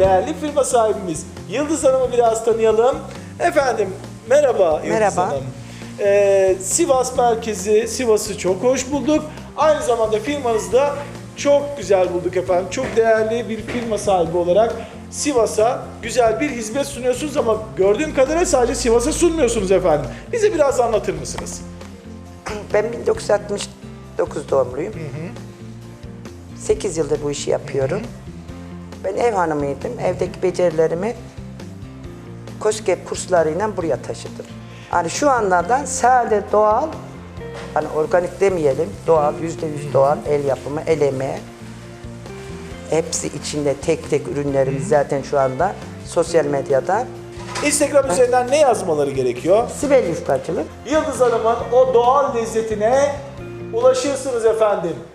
değerli firma sahibimiz Yıldız Hanım'ı biraz tanıyalım. Efendim merhaba Yıldız Merhaba. Hanım. Ee, Sivas merkezi, Sivas'ı çok hoş bulduk. Aynı zamanda firmanızda çok güzel bulduk efendim. Çok değerli bir firma sahibi olarak Sivas'a güzel bir hizmet sunuyorsunuz ama gördüğüm kadarıyla sadece Sivas'a sunmuyorsunuz efendim. Bize biraz anlatır mısınız? Ben 1969 doğumluyum. 8 yıldır bu işi yapıyorum. Ben ev hanımıydım. Evdeki becerilerimi KOSGEB kurslarıyla buraya taşıdım. Hani şu anlardan sade doğal, hani organik demeyelim, doğal, yüzde yüz doğal, el yapımı, el emeği. Hepsi içinde tek tek ürünlerimiz zaten şu anda sosyal medyada. Instagram üzerinden ne yazmaları gerekiyor? Sibel yufkacılık. Yıldız Hanım'ın o doğal lezzetine ulaşırsınız efendim.